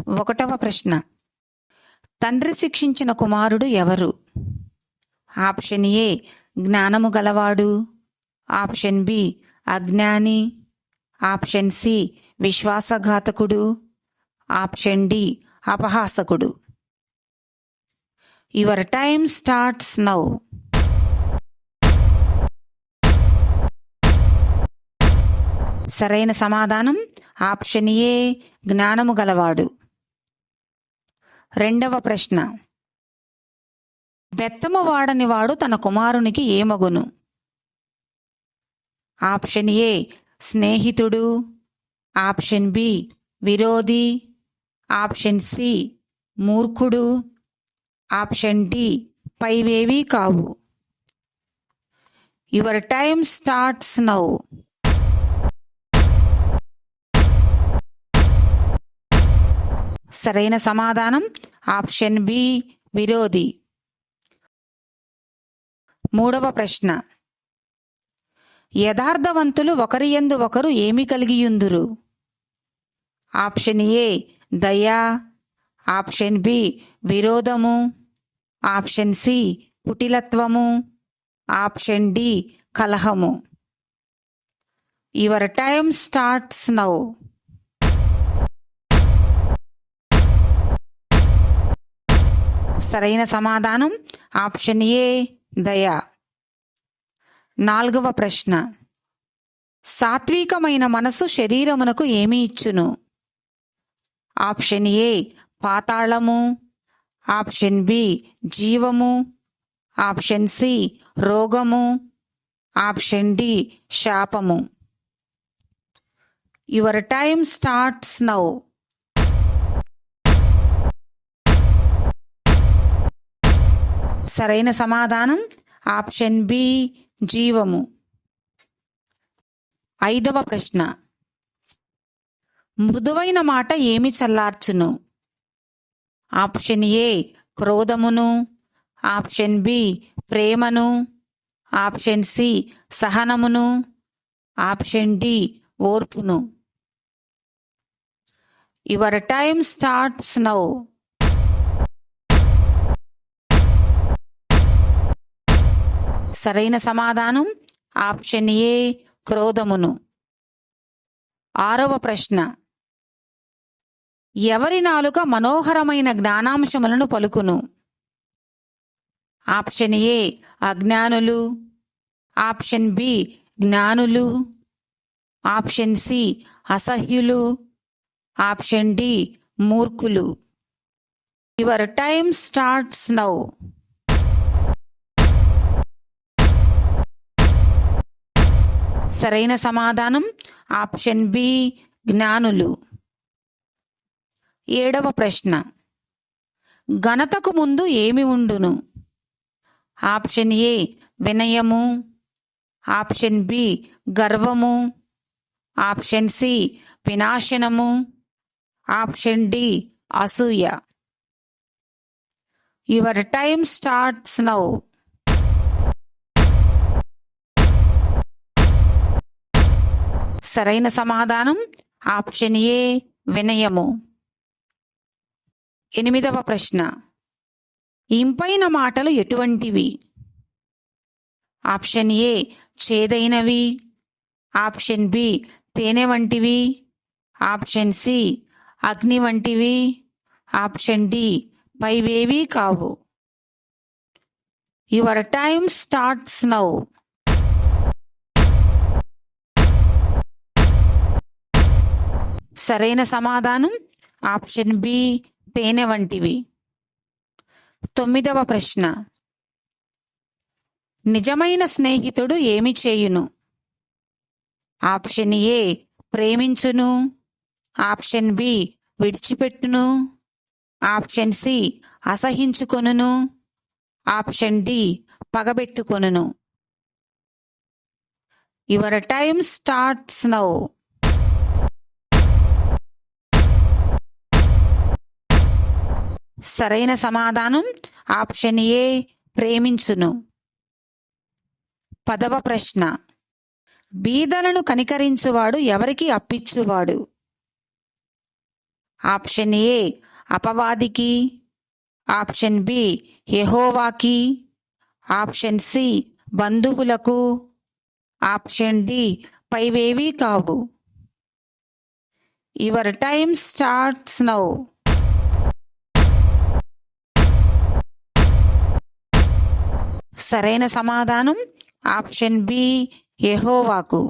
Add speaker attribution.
Speaker 1: ఒకటవ ప్రశ్న. తండ్రి శిక్షించిన కుమారుడు ఎవరు? ఆప్షన్ ఏ జ్ఞానము గలవాడు. ఆప్షన్ బి అజ్ఞాని. ఆప్షన్ సి విశ్వాసఘాతకుడు. ఆప్షన్ డి అపహాసకుడు. యువర్ టైమ్ స్టార్ట్స్ నౌ సరైన సమాధానం ఆప్షన్ ఏ జ్ఞానము గలవాడు. రెండవ ప్రశ్న. బెత్తము వాడని వాడు తన కుమారునికి ఏమగును? ఆప్షన్ ఏ స్నేహితుడు. ఆప్షన్ బి విరోధి. ఆప్షన్ సి మూర్ఖుడు. ఆప్షన్ డి పైవేవీ కావు. Your time starts now. సరైన సమాధానం? ఆప్షన్ బి విరోధి. మూడవ ప్రశ్న. యథార్థవంతులు ఒకరి యందు ఒకరు ఏమి కలిగియుందురు? ఆప్షన్ ఏ దయా. ఆప్షన్ బి విరోధము. ఆప్షన్ సి కుటిలత్వము. ఆప్షన్ డి కలహము. యువర్ టైమ్ స్టార్ట్స్ నౌ సరైన సమాధానం? ఆప్షన్ ఏ దయ. నాలుగవ ప్రశ్న. సాత్వికమైన మనసు శరీరమునకు ఏమి ఇచ్చును? ఆప్షన్ ఏ పాతాళము. ఆప్షన్ బి జీవము. ఆప్షన్ సి రోగము. ఆప్షన్ డి శాపము. యువర్ టైమ్ స్టార్ట్స్ నౌ సరైన సమాధానం. ఆప్షన్ బి జీవము. ఐదవ ప్రశ్న. మృదువైన మాట ఏమి చల్లార్చును? ఆప్షన్ ఏ క్రోధమును. ఆప్షన్ బి ప్రేమను. ఆప్షన్ సి సహనమును. ఆప్షన్ డి ఓర్పును. యువర్ టైమ్ స్టార్ట్స్ నౌ సరైన సమాధానం ఆప్షన్ ఏ క్రోధమును. ఆరవ ప్రశ్న. ఎవరి నాలుక మనోహరమైన జ్ఞానాంశములను పలుకును? ఆప్షన్ ఏ అజ్ఞానులు. ఆప్షన్ బి జ్ఞానులు. ఆప్షన్ సి అసహ్యులు. ఆప్షన్ డి మూర్ఖులు. Your time starts now. సరైన సమాధానం? ఆప్షన్ బి జ్ఞానులు. ఏడవ ప్రశ్న. ఘనతకు ముందు ఏమి ఉండును? ఆప్షన్ ఏ వినయము. ఆప్షన్ బి గర్వము. ఆప్షన్ సి వినాశనము. ఆప్షన్ డి అసూయ. Your time starts now. సరైన సమాధానం? ఆప్షన్ ఏ వినయము. ఎనిమిదవ ప్రశ్న. ఇంపైన మాటలు ఎటువంటివి? ఆప్షన్ ఏ చేదైనవి. ఆప్షన్ బి తేనె వంటివి. ఆప్షన్ సి అగ్ని వంటివి. ఆప్షన్ డి పైవేవీ కావు. Your time starts now. సరైన సమాధానం? ఆప్షన్ బి తేనె వంటివి. తొమ్మిదవ ప్రశ్న. నిజమైన స్నేహితుడు ఏమి చేయును? ఆప్షన్ ఏ ప్రేమించును. ఆప్షన్ బి విడిచిపెట్టును. ఆప్షన్ సి అసహించుకొనును. ఆప్షన్ డి పగబెట్టుకొనును. యువర్ టైమ్ స్టార్ట్స్ నౌ సరైన సమాధానం ఆప్షన్ ఏ ప్రేమించును. పదవ ప్రశ్న. బీదలను కనికరించువాడు ఎవరికి అప్పిచ్చువాడు? ఆప్షన్ ఏ అపవాదికి. ఆప్షన్ బి ఎహోవాకి ఆప్షన్ సి బంధువులకు. ఆప్షన్ డి పైవేవీ కావు. Your time starts now. సరైన సమాధానం ఆప్షన్ బి యెహోవాకు.